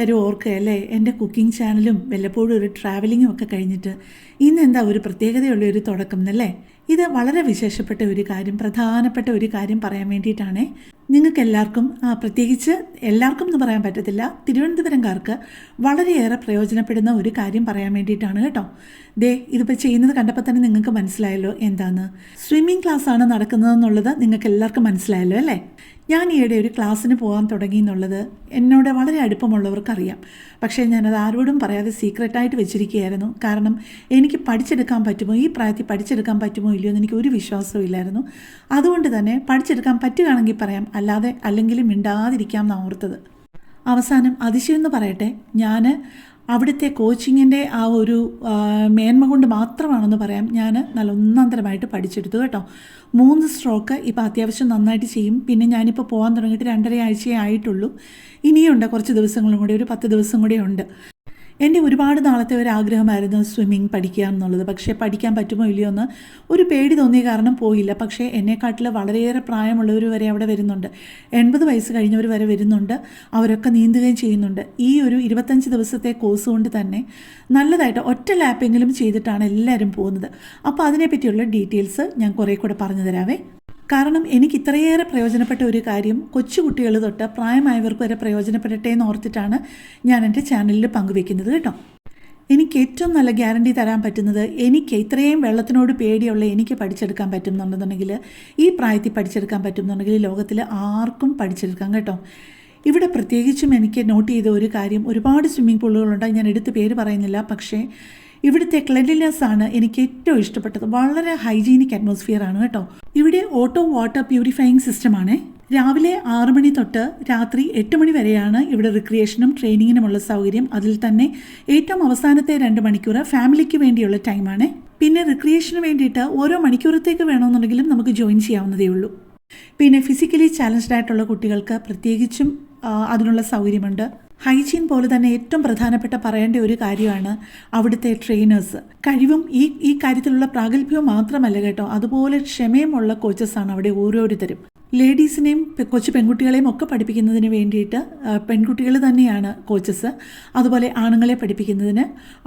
എല്ലാവരും ഓർക്കുകയല്ലേ എന്റെ കുക്കിംഗ് ചാനലും വല്ലപ്പോഴും ഒരു ട്രാവലിങ്ങും ഒക്കെ കഴിഞ്ഞിട്ട് ഇന്ന് എന്താ ഒരു പ്രത്യേകതയുള്ള ഒരു തുടക്കം എന്നല്ലേ? ഇത് വളരെ വിശേഷപ്പെട്ട ഒരു കാര്യം പ്രധാനപ്പെട്ട ഒരു കാര്യം പറയാൻ വേണ്ടിയിട്ടാണേ. നിങ്ങൾക്ക് എല്ലാവർക്കും പ്രത്യേകിച്ച് എല്ലാവർക്കും എന്ന് പറയാൻ പറ്റത്തില്ല തിരുവനന്തപുരംകാർക്ക് വളരെയേറെ പ്രയോജനപ്പെടുന്ന ഒരു കാര്യം പറയാൻ വേണ്ടിയിട്ടാണ് കേട്ടോ. ദേ ഇതിപ്പോൾ ചെയ്യുന്നത് കണ്ടപ്പോൾ തന്നെ നിങ്ങൾക്ക് മനസ്സിലായല്ലോ എന്താണ് സ്വിമ്മിംഗ് ക്ലാസ് ആണ് നടക്കുന്നതെന്നുള്ളത് നിങ്ങൾക്ക് എല്ലാവർക്കും മനസ്സിലായല്ലോ അല്ലേ? ഞാൻ ഈയിടെ ഒരു ക്ലാസ്സിന് പോകാൻ തുടങ്ങി എന്നുള്ളത് എന്നോട് വളരെ അടുപ്പമുള്ളവർക്കറിയാം. പക്ഷേ ഞാനത് ആരോടും പറയാതെ സീക്രട്ടായിട്ട് വെച്ചിരിക്കുകയായിരുന്നു. കാരണം എനിക്ക് പഠിച്ചെടുക്കാൻ പറ്റുമോ? ഈ പ്രായത്തിൽ പഠിച്ചെടുക്കാൻ പറ്റുമോ ഇല്ലയോ എന്ന് എനിക്ക് ഒരു വിശ്വാസവും ഇല്ലായിരുന്നു. അതുകൊണ്ട് തന്നെ പഠിച്ചെടുക്കാൻ പറ്റുകയാണെങ്കിൽ പറയാം. അല്ലാതെ അല്ലെങ്കിലും മിണ്ടാതിരിക്കാം എന്നാണ് ഓർത്തത്. അവസാനം അതിശയം എന്ന് പറയട്ടെ ഞാൻ അവിടുത്തെ കോച്ചിങ്ങിന്റെ ആ ഒരു മേന്മ കൊണ്ട് മാത്രമാണെന്ന് പറയാം. ഞാൻ നല്ല ഒന്നാന്തരമായിട്ട് പഠിച്ചെടുത്തു കേട്ടോ. മൂന്ന് സ്ട്രോക്ക് ഇപ്പോൾ അത്യാവശ്യം നന്നായിട്ട് ചെയ്യും. പിന്നെ ഞാനിപ്പോൾ പോകാൻ തുടങ്ങിയിട്ട് രണ്ടര ആഴ്ചയേ ആയിട്ടുള്ളൂ. ഇനിയുണ്ട് കുറച്ച് ദിവസങ്ങളും കൂടി ഒരു പത്ത് ദിവസം കൂടി ഉണ്ട്. എന്റെ ഒരുപാട് നാളത്തെ ഒരു ആഗ്രഹമായിരുന്നു സ്വിമ്മിങ് പഠിക്കുക എന്നുള്ളത്. പക്ഷേ പഠിക്കാൻ പറ്റുമോ ഇല്ലയോ എന്ന് ഒരു പേടി തോന്നിയ കാരണം പോയില്ല. പക്ഷേ എന്നെക്കാട്ടിൽ വളരെയേറെ പ്രായമുള്ളവർ വരെ അവിടെ വരുന്നുണ്ട്. എൺപത് വയസ്സ് കഴിഞ്ഞവർ വരെ വരുന്നുണ്ട്. അവരൊക്കെ നീന്തുകയും ചെയ്യുന്നുണ്ട്. ഈ ഒരു ഇരുപത്തഞ്ച് ദിവസത്തെ കോഴ്സ് കൊണ്ട് തന്നെ നല്ലതായിട്ട് ഒറ്റ ലാപ്പെങ്കിലും ചെയ്തിട്ടാണ് എല്ലാവരും പോകുന്നത്. അപ്പോൾ അതിനെപ്പറ്റിയുള്ള ഡീറ്റെയിൽസ് ഞാൻ കുറേ കൂടെ പറഞ്ഞു തരാവേ. കാരണം എനിക്ക് ഇത്രയേറെ പ്രയോജനപ്പെട്ട ഒരു കാര്യം കൊച്ചുകുട്ടികൾ തൊട്ട് പ്രായമായവർക്ക് വരെ പ്രയോജനപ്പെടട്ടെ എന്ന് ഓർത്തിട്ടാണ് ഞാൻ എന്റെ ചാനലിൽ പങ്കുവെക്കുന്നത് കേട്ടോ. എനിക്ക് ഏറ്റവും നല്ല ഗ്യാരണ്ടി തരാൻ പറ്റുന്നത് എനിക്ക് ഇത്രയും വെള്ളത്തിനോട് പേടിയുള്ള എനിക്ക് പഠിച്ചെടുക്കാൻ പറ്റുന്നുണ്ടെന്നുണ്ടെങ്കിൽ ഈ പ്രായത്തിൽ പഠിച്ചെടുക്കാൻ പറ്റുന്നുണ്ടെങ്കിൽ ലോകത്തിൽ ആർക്കും പഠിച്ചെടുക്കാം കേട്ടോ. ഇവിടെ പ്രത്യേകിച്ചും എനിക്ക് നോട്ട് ചെയ്ത ഒരു കാര്യം ഒരുപാട് സ്വിമ്മിംഗ് പൂളുകളുണ്ട് ഞാൻ എടുത്ത് പേര് പറയുന്നില്ല. പക്ഷേ ഇവിടുത്തെ ക്ലെൻലിനെസ് ആണ് എനിക്ക് ഏറ്റവും ഇഷ്ടപ്പെട്ടത്. വളരെ ഹൈജീനിക് അറ്റ്മോസ്ഫിയർ ആണ് കേട്ടോ. ഇവിടെ ഓട്ടോ വാട്ടർ പ്യൂരിഫയിങ് സിസ്റ്റമാണ് രാവിലെ ആറ് മണി തൊട്ട് രാത്രി എട്ട് മണി വരെയാണ് ഇവിടെ റിക്രിയേഷനും ട്രെയിനിങ്ങിനുമുള്ള സൗകര്യം. അതിൽ തന്നെ ഏറ്റവും അവസാനത്തെ രണ്ട് മണിക്കൂർ ഫാമിലിക്ക് വേണ്ടിയുള്ള ടൈമാണ് പിന്നെ റിക്രിയേഷന് വേണ്ടിയിട്ട് ഓരോ മണിക്കൂറത്തേക്ക് വേണമെന്നുണ്ടെങ്കിലും നമുക്ക് ജോയിൻ ചെയ്യാവുന്നതേ ഉള്ളൂ. പിന്നെ ഫിസിക്കലി ചാലഞ്ച്ഡ് ആയിട്ടുള്ള കുട്ടികൾക്ക് പ്രത്യേകിച്ചും അതിനുള്ള സൗകര്യമുണ്ട്. ഹൈജീൻ പോലെ തന്നെ ഏറ്റവും പ്രധാനപ്പെട്ട പറയേണ്ട ഒരു കാര്യമാണ് അവിടുത്തെ ട്രെയിനേഴ്സ് കഴിവും ഈ ഈ കാര്യത്തിലുള്ള പ്രാഗൽഭ്യവും മാത്രമല്ല കേട്ടോ. അതുപോലെ ക്ഷമയുമുള്ള കോച്ചസാണ് അവിടെ ഓരോരുത്തരും. ലേഡീസിനെയും കൊച്ചു പെൺകുട്ടികളെയും ഒക്കെ പഠിപ്പിക്കുന്നതിന് വേണ്ടിയിട്ട് പെൺകുട്ടികൾ തന്നെയാണ് കോച്ചസ് അതുപോലെ ആണുങ്ങളെ പഠിപ്പിക്കുന്നതിന്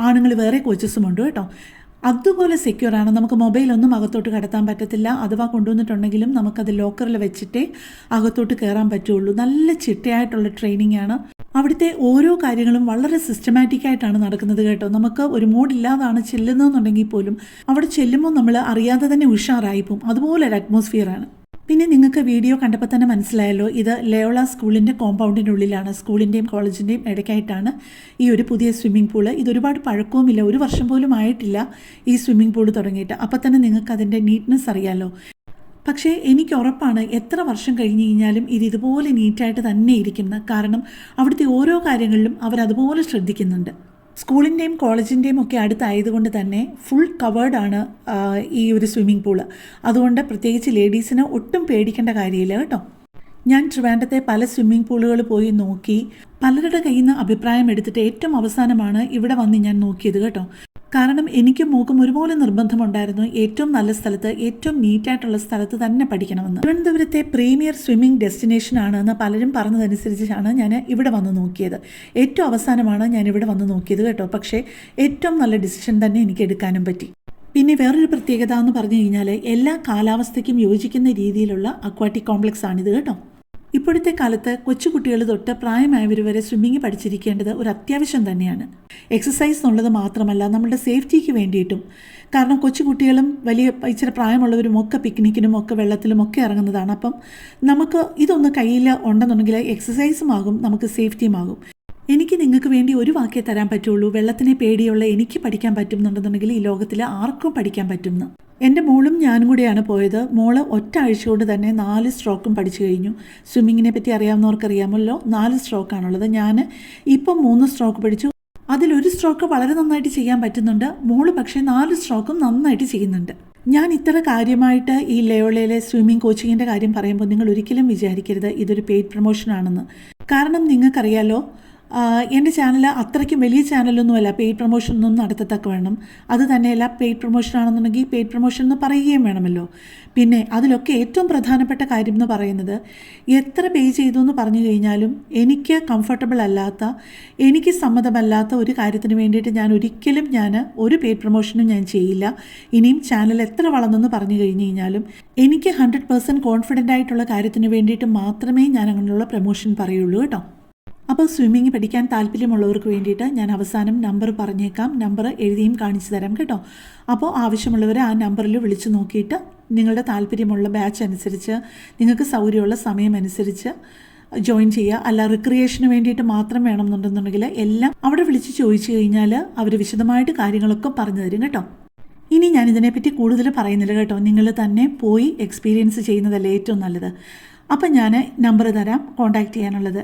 ആണുങ്ങൾ വേറെ കോച്ചസുമുണ്ട് കേട്ടോ. അതുപോലെ സെക്യൂർ ആണ്. നമുക്ക് മൊബൈലൊന്നും അകത്തോട്ട് കടത്താൻ പറ്റത്തില്ല. അഥവാ കൊണ്ടുവന്നിട്ടുണ്ടെങ്കിലും നമുക്കത് ലോക്കറിൽ വെച്ചിട്ടേ അകത്തോട്ട് കയറാൻ പറ്റുള്ളൂ. നല്ല ചിട്ടയായിട്ടുള്ള ട്രെയിനിങ് ആണ് അവിടുത്തെ ഓരോ കാര്യങ്ങളും വളരെ സിസ്റ്റമാറ്റിക് ആയിട്ടാണ് നടക്കുന്നത് കേട്ടോ. നമുക്ക് ഒരു മൂഡില്ലാതാണ് ചെല്ലുന്നതെന്നുണ്ടെങ്കിൽ പോലും അവിടെ ചെല്ലുമ്പോൾ നമ്മൾ അറിയാതെ തന്നെ ഉഷാറായി പോകും അതുപോലെ ഒരു അറ്റ്മോസ്ഫിയറാണ് പിന്നെ നിങ്ങൾക്ക് വീഡിയോ കണ്ടപ്പോൾ തന്നെ മനസ്സിലായല്ലോ ഇത് ലയോള സ്കൂളിന്റെ കോമ്പൗണ്ടിന്റെ ഉള്ളിലാണ് സ്കൂളിന്റെയും കോളേജിന്റെയും ഇടയ്ക്കായിട്ടാണ് ഈ ഒരു പുതിയ സ്വിമ്മിംഗ് പൂൾ ഇതൊരുപാട് പഴക്കവുമില്ല ഒരു വർഷം പോലും ആയിട്ടില്ല ഈ സ്വിമ്മിംഗ് പൂൾ തുടങ്ങിയിട്ട്. അപ്പോൾ തന്നെ നിങ്ങൾക്ക് അതിന്റെ നീറ്റ്നെസ് അറിയാലോ. പക്ഷേ എനിക്ക് ഉറപ്പാണ് എത്ര വർഷം കഴിഞ്ഞ് കഴിഞ്ഞാലും ഇത് ഇതുപോലെ നീറ്റായിട്ട് തന്നെ ഇരിക്കുന്ന കാരണം അവിടുത്തെ ഓരോ കാര്യങ്ങളിലും അവർ അതുപോലെ ശ്രദ്ധിക്കുന്നുണ്ട്. സ്കൂളിന്റെയും കോളേജിന്റെയും ഒക്കെ അടുത്തായതുകൊണ്ട് തന്നെ ഫുൾ കവേർഡാണ് ഈ ഒരു സ്വിമ്മിംഗ് പൂൾ. അതുകൊണ്ട് പ്രത്യേകിച്ച് ലേഡീസിന് ഒട്ടും പേടിക്കേണ്ട കാര്യമില്ല കേട്ടോ. ഞാൻ ട്രിവാൻഡത്തെ പല സ്വിമ്മിംഗ് പൂളുകൾ പോയി നോക്കി. പലരുടെ കയ്യിൽ നിന്ന് അഭിപ്രായം എടുത്തിട്ട് ഏറ്റവും അവസാനമാണ് ഇവിടെ വന്ന് ഞാൻ നോക്കിയത് കേട്ടോ. കാരണം എനിക്കും മൂക്കും ഒരുപോലെ നിർബന്ധമുണ്ടായിരുന്നു ഏറ്റവും നല്ല സ്ഥലത്ത് ഏറ്റവും നീറ്റായിട്ടുള്ള സ്ഥലത്ത് തന്നെ പഠിക്കണമെന്ന്. തിരുവനന്തപുരത്തെ പ്രീമിയർ സ്വിമ്മിംഗ് ഡെസ്റ്റിനേഷൻ ആണെന്ന് പലരും പറഞ്ഞതനുസരിച്ചാണ് ഞാൻ ഇവിടെ വന്ന് നോക്കിയത്. ഏറ്റവും അവസാനമാണ് ഞാൻ ഇവിടെ വന്ന് നോക്കിയത് കേട്ടോ. പക്ഷേ ഏറ്റവും നല്ല ഡിസിഷൻ തന്നെ എനിക്ക് എടുക്കാനും പറ്റി. പിന്നെ വേറൊരു പ്രത്യേകത എന്ന് പറഞ്ഞു കഴിഞ്ഞാൽ എല്ലാ കാലാവസ്ഥയ്ക്കും യോജിക്കുന്ന രീതിയിലുള്ള അക്വാട്ടിക് കോംപ്ലക്സ് ആണിത് കേട്ടോ. ഇപ്പോഴത്തെ കാലത്ത് കൊച്ചുകുട്ടികൾ തൊട്ട് പ്രായമായവർ വരെ സ്വിമ്മിങ് പഠിച്ചിരിക്കേണ്ടത് ഒരു അത്യാവശ്യം തന്നെയാണ്. എക്സസൈസ് എന്നുള്ളത് മാത്രമല്ല നമ്മുടെ സേഫ്റ്റിക്ക് വേണ്ടിയിട്ടും. കാരണം കൊച്ചുകുട്ടികളും വലിയ ഇച്ചിരി പ്രായമുള്ളവരും ഒക്കെ പിക്നിക്കിനും ഒക്കെ വെള്ളത്തിലും ഒക്കെ ഇറങ്ങുന്നതാണ്. അപ്പം നമുക്ക് ഇതൊന്ന് കയ്യിൽ ഉണ്ടെന്നുണ്ടെങ്കിൽ എക്സസൈസും ആകും നമുക്ക് സേഫ്റ്റിയും ആകും. എനിക്ക് നിങ്ങൾക്ക് വേണ്ടി ഒരു വാക്കേ തരാൻ പറ്റുള്ളൂ. വെള്ളത്തിനെ പേടിയുള്ള എനിക്ക് പഠിക്കാൻ പറ്റുന്നുണ്ടെന്നുണ്ടെങ്കിൽ ഈ ലോകത്തിൽ ആർക്കും പഠിക്കാൻ പറ്റുമെന്ന് എന്റെ മോളും ഞാനും കൂടെയാണ് പോയത്. മോൾ ഒറ്റ ആഴ്ച കൊണ്ട് തന്നെ നാല് സ്ട്രോക്കും പഠിച്ചു കഴിഞ്ഞു. സ്വിമ്മിങ്ങിനെ പറ്റി അറിയാവുന്നവർക്കറിയാമല്ലോ. നാല് സ്ട്രോക്കാണുള്ളത്. ഞാൻ ഇപ്പം മൂന്ന് സ്ട്രോക്ക് പഠിച്ചു. അതിലൊരു സ്ട്രോക്ക് വളരെ നന്നായിട്ട് ചെയ്യാൻ പറ്റുന്നുണ്ട്. മോൾ പക്ഷേ നാല് സ്ട്രോക്കും നന്നായിട്ട് ചെയ്യുന്നുണ്ട്. ഞാൻ ഇത്ര കാര്യമായിട്ട് ഈ ലയോളയിലെ സ്വിമ്മിംഗ് കോച്ചിങ്ങിന്റെ കാര്യം പറയുമ്പോൾ നിങ്ങൾ ഒരിക്കലും വിചാരിക്കരുത്. ഇതൊരു പെയ്ഡ് പ്രൊമോഷനാണെന്ന്. കാരണം നിങ്ങൾക്കറിയാലോ എന്റെ ചാനൽ അത്രയ്ക്കും വലിയ ചാനലൊന്നുമല്ല. പെയ്ഡ് പ്രൊമോഷൻ ഒന്നും നടത്തത്തക്ക വേണം. അത് തന്നെയല്ല പെയ്ഡ് പ്രൊമോഷൻ ആണെന്നുണ്ടെങ്കിൽ പെയ്ഡ് പ്രൊമോഷൻ എന്ന് പറയുകയും വേണമല്ലോ. പിന്നെ അതിലൊക്കെ ഏറ്റവും പ്രധാനപ്പെട്ട കാര്യം എന്ന് പറയുന്നത് എത്ര പേ ചെയ്തു എന്ന് പറഞ്ഞു കഴിഞ്ഞാലും എനിക്ക് കംഫർട്ടബിൾ അല്ലാത്ത എനിക്ക് സമ്മതമല്ലാത്ത ഒരു കാര്യത്തിന് വേണ്ടിയിട്ട് ഞാൻ ഒരിക്കലും ഞാൻ ഒരു പെയ്ഡ് പ്രൊമോഷനും ഞാൻ ചെയ്യില്ല. ഇനിയും ചാനൽ എത്ര വളർന്നെന്ന് പറഞ്ഞു കഴിഞ്ഞ് കഴിഞ്ഞാലും എനിക്ക് ഹൺഡ്രഡ് പേഴ്സന്റ് കോൺഫിഡന്റ് ആയിട്ടുള്ള കാര്യത്തിന് വേണ്ടിയിട്ട് മാത്രമേ ഞാൻ അങ്ങനെയുള്ള പ്രൊമോഷൻ പറയുള്ളൂ കേട്ടോ. അപ്പോൾ സ്വിമ്മിങ് പഠിക്കാൻ താല്പര്യമുള്ളവർക്ക് വേണ്ടിയിട്ട് ഞാൻ അവസാനം നമ്പർ പറഞ്ഞേക്കാം. നമ്പർ എഴുതിയും കാണിച്ചു തരാം കേട്ടോ. അപ്പോൾ ആവശ്യമുള്ളവർ ആ നമ്പറിൽ വിളിച്ചു നോക്കിയിട്ട് നിങ്ങളുടെ താല്പര്യമുള്ള ബാച്ച് അനുസരിച്ച് നിങ്ങൾക്ക് സൗകര്യമുള്ള സമയമനുസരിച്ച് ജോയിൻ ചെയ്യുക. അല്ല റിക്രിയേഷന് വേണ്ടിയിട്ട് മാത്രം വേണമെന്നുണ്ടെന്നുണ്ടെങ്കിൽ എല്ലാം അവിടെ വിളിച്ച് ചോദിച്ചു കഴിഞ്ഞാൽ അവർ വിശദമായിട്ട് കാര്യങ്ങളൊക്കെ പറഞ്ഞു തരും കേട്ടോ. ഇനി ഞാൻ ഇതിനെപ്പറ്റി കൂടുതൽ പറയുന്നില്ല കേട്ടോ. നിങ്ങൾ തന്നെ പോയി എക്സ്പീരിയൻസ് ചെയ്യുന്നതല്ലേ ഏറ്റവും നല്ലത്. അപ്പം ഞാൻ നമ്പർ തരാം കോൺടാക്റ്റ് ചെയ്യാനുള്ളത്.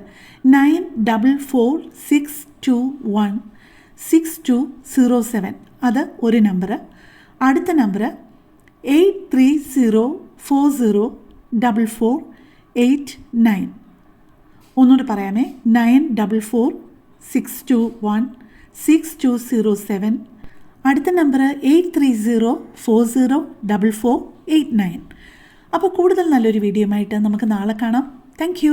Nine double four six two one six two zero seven അത് ഒരു നമ്പർ അടുത്ത number eight three zero four zero double four eight nine ഒന്നുകൂടി പറയാമേ. Nine double four six two one six two zero seven അടുത്ത number eight three zero four zero double four eight nine. അപ്പോൾ കൂടുതൽ നല്ലൊരു video ആയിട്ട് നമുക്ക് നാളെ കാണാം. Thank